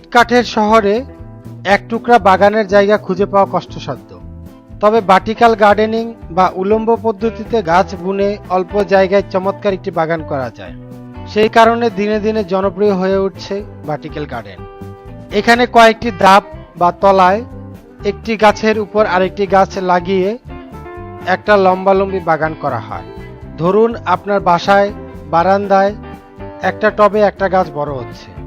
কাঠের শহরে এক টুকরা বাগানের জায়গা খুঁজে পাওয়া কষ্টসাধ্য। তবে ভার্টিক্যাল গার্ডেনিং বা উলম্ব পদ্ধতিতে গাছ বুনে অল্প জায়গায় চমৎকার একটি বাগান করা যায়। সেই কারণে দিনে দিনে জনপ্রিয় হয়ে উঠছে ভার্টিক্যাল গার্ডেন। এখানে কয়েকটি ধাপ বা তলায় একটি গাছের উপর আরেকটি গাছ লাগিয়ে একটা লম্বালম্বি বাগান করা হয়। ধরুন আপনার বাসায়, বারান্দায় একটা টবে একটা গাছ বড় হচ্ছে।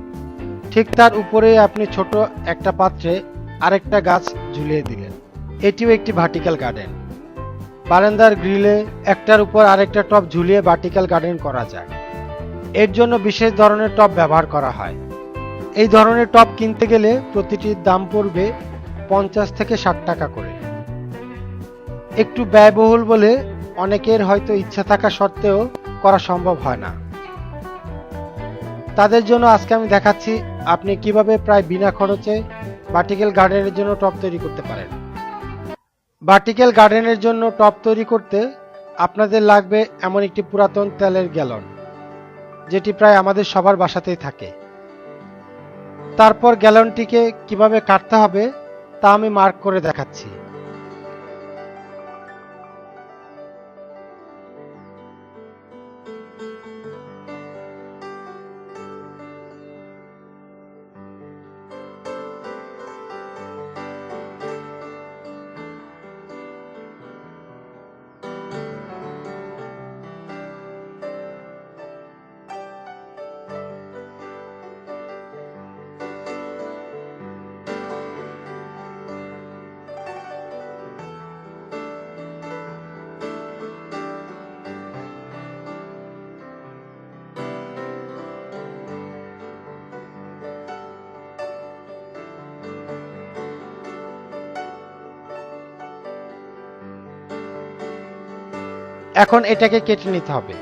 ঠিক তার উপরে আপনি ছোট একটা পাত্রে আরেকটা গাছ ঝুলিয়ে দিলেন। এটিও একটি ভার্টিক্যাল গার্ডেন। বারান্দার গ্রিলে একটার উপর আরেকটা টব ঝুলিয়ে ভার্টিক্যাল গার্ডেন করা যায়। এর জন্য বিশেষ ধরনের টব ব্যবহার করা হয়। এই ধরনের টব কিনতে গেলে প্রতিটির দাম পড়বে পঞ্চাশ থেকে ষাট টাকা করে। একটু ব্যয়বহুল বলে অনেকের হয়তো ইচ্ছা থাকা সত্ত্বেও করা সম্ভব হয় না। তাদের জন্য আজকে আমি দেখাচ্ছি আপনি কীভাবে প্রায় বিনা খরচে ভার্টিক্যাল গার্ডেনের জন্য টপ তৈরি করতে পারেন। ভার্টিক্যাল গার্ডেনের জন্য টপ তৈরি করতে আপনাদের লাগবে এমন একটি পুরাতন তেলের গ্যালন, যেটি প্রায় আমাদের সবার বাসাতেই থাকে। তারপর গ্যালনটিকে কীভাবে কাটতে হবে তা আমি মার্ক করে দেখাচ্ছি। এখন এটাকে কেটে নিতে হবে।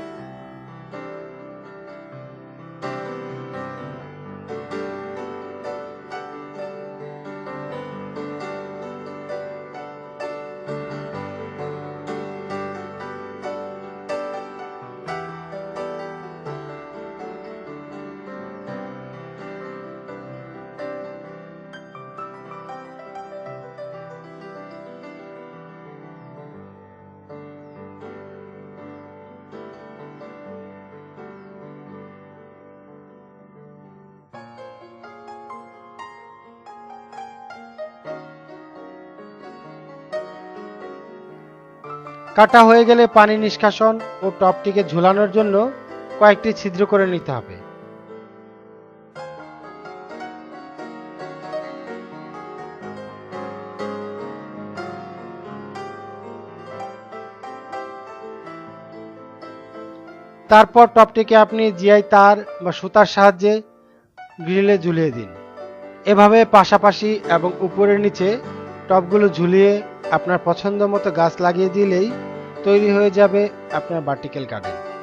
কাটা হয়ে গেলে পানি নিষ্কাশন ও টপটিকে ঝুলানোর জন্য কয়েকটি ছিদ্র করে নিতে হবে। তারপর টপটিকে আপনি জিআই তার বা সুতার সাহায্যে গ্রিলে ঝুলিয়ে দিন। এভাবে পাশাপাশি এবং উপরের নিচে টবগুলো ঝুলিয়ে আপনার পছন্দ মতো গাছ লাগিয়ে দিলেই তৈরি হয়ে যাবে আপনার ভার্টিক্যাল গার্ডেন